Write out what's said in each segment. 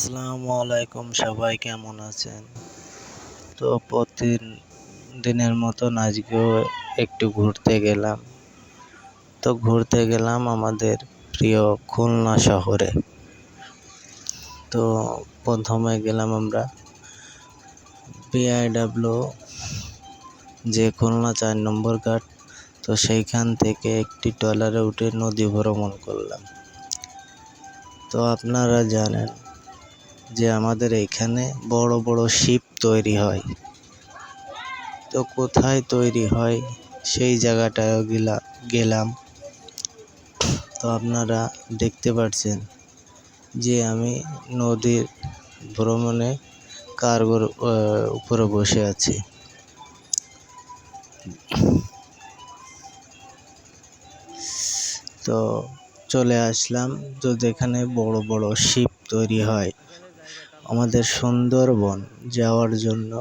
আসসালামু আলাইকুম সবাই কেমন আছেন? তো প্রতিদিনের মতন আজকেও একটু ঘুরতে গেলাম। তো ঘুরতে গেলাম আমাদের প্রিয় খুলনা শহরে। তো প্রথমে গেলাম আমরা বিআইডাব্লিউ যে খুলনা চার নম্বর ঘাট। তো সেইখান থেকে একটি ট্রলারে উঠে নদী ভ্রমণ করলাম। তো আপনারা জানেন যে আমাদের এইখানে বড় বড় শিপ তৈরি হয়। তো কোথায় তৈরি হয় সেই জায়গাটায় গেলা গেলাম। তো আপনারা দেখতে পাচ্ছেন যে আমি নদীর ভ্রমণে কার্গোর উপরে বসে আছি। তো চলে আসলাম। তো যেখানে বড় বড় শিপ তৈরি হয় আমাদের সুন্দরবন যাওয়ার জন্য।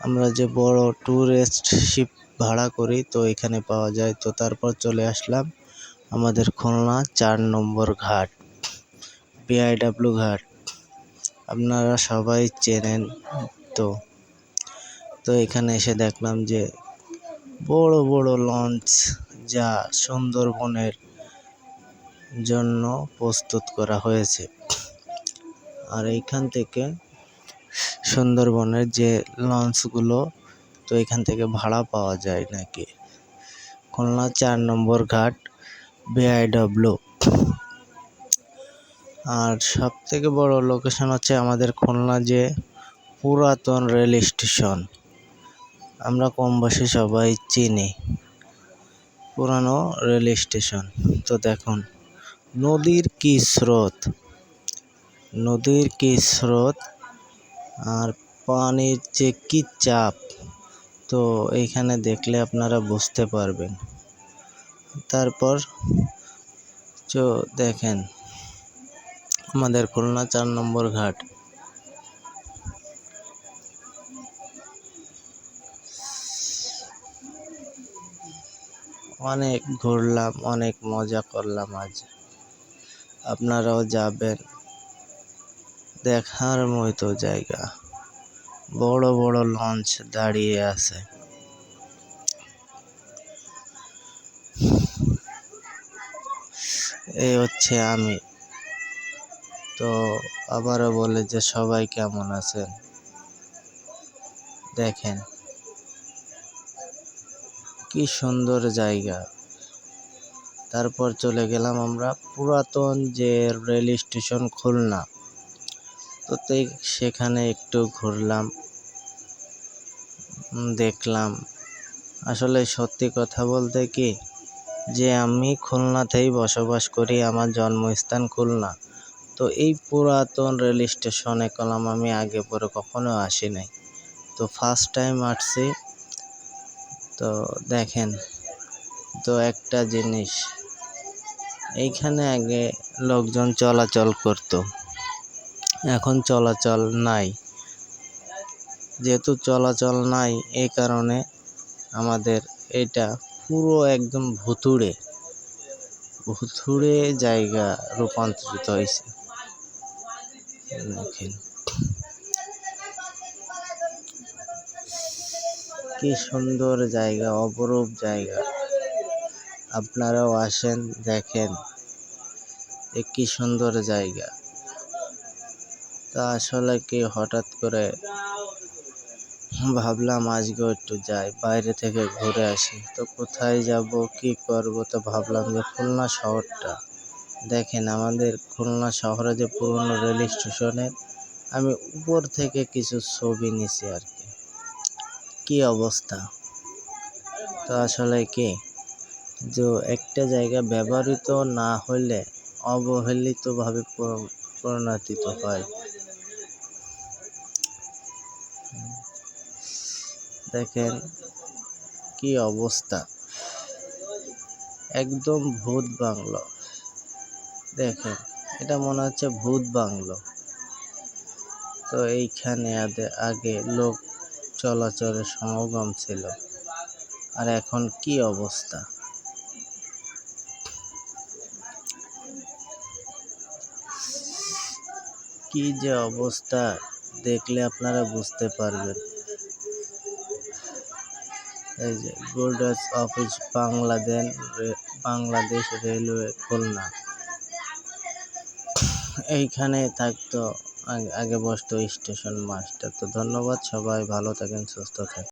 আমরা যে বড় ট্যুরিস্ট শিপ ভাড়া করি, তো এখানে পাওয়া যায়। তো তারপর চলে আসলাম আমাদের খুলনা চার নম্বর ঘাট বিআইডাব্লিউ ঘাট। আপনারা সবাই চেনেন তো। তো এখানে এসে দেখলাম যে বড় বড় লঞ্চ যা সুন্দরবনের জন্য প্রস্তুত করা হয়েছে। আর এইখান থেকে সুন্দরবনের যে লঞ্চগুলো, তো এখান থেকে ভাড়া পাওয়া যায় নাকি? খুলনা চার নম্বর ঘাট বিআইডব্লিউ আর সব থেকে বড় লোকেশন হচ্ছে আমাদের খুলনা যে পুরাতন রেল স্টেশন। আমরা কম বয়সে সবাই চিনি পুরানো রেল স্টেশন। তো দেখুন, নদীর কি স্রোত? নদীর কি স্রোত? আর পানির যে কি চাপ? তো এইখানে দেখলে আপনারা বুঝতে পারবেন। তারপর তো দেখেন, আমাদের খুলনা চার নম্বর ঘাট। অনেক ঘুরলাম, অনেক মজা করলাম আজ। আপনারাও যাবেন। দেখার মতো জায়গা। বড় বড় লঞ্চ দাঁড়িয়ে আছে। এই হচ্ছে আমি। তো আবারও বলে যে সবাই কেমন আছেন? দেখেন। কি সুন্দর জায়গা। তারপর চলে গেলাম আমরা পুরাতন যে রেল স্টেশন খুলনা। তো সেখানে একটু ঘুরলাম দেখলাম। আসলে সত্যি কথা বলতে কি, যে আমি খুলনাতেই বসবাস করি, আমার জন্মস্থান খুলনা। তো এই পুরাতন রেল স্টেশনে কলাম আমি আগে পরে কখনো আসি নাই। তো ফার্স্ট টাইম আসছি। তো দেখেন, তো একটা জিনিস, এইখানে আগে লোকজন চলাচল করত। এখন চলাচল নাই। যেহেতু চলাচল নাই, এই কারণে আমাদের এটা পুরো একদম ভুতুড়ে ভুতুড়ে জায়গা রূপান্তরিত হয়েছে। কি সুন্দর জায়গা, অপরূপ জায়গা। আপনারাও আসেন, দেখেন। এ কি সুন্দর জায়গা। তা আসলে কি হঠাৎ করে ভাবলাম আজকেও একটু যাই, বাইরে থেকে ঘুরে আসি। তো কোথায় যাব, কি করব? তো ভাবলাম যে খুলনা শহরটা। দেখেন আমাদের খুলনা শহরে যে পুরনো রেল স্টেশনে আমি উপর থেকে কিছু ছবি নিছি আর কি। কি অবস্থা? তো আসলে কি, যে একটা জায়গা ব্যবহৃত না হলে অবহেলিতভাবে পরিণতিত হয়। দেখেন কি অবস্থা। একদম ভূত বাংলো। দেখেন, এটা মনে হচ্ছে ভূত বাংলো। তো এইখানে আগে লোক চলাচলের সমাগম ছিল। আর এখন কি অবস্থা? কি যে অবস্থা? দেখলে আপনারা বুঝতে পারবেন। এই যে গোল্ডাস অফিস বাংলাদেশ বাংলাদেশ রেলওয়ে খুলনা। এইখানে থাকতো, আগে- আগে বসতো স্টেশন মাস্টার। তো ধন্যবাদ, সবাই ভালো থাকেন, সুস্থ থাকেন।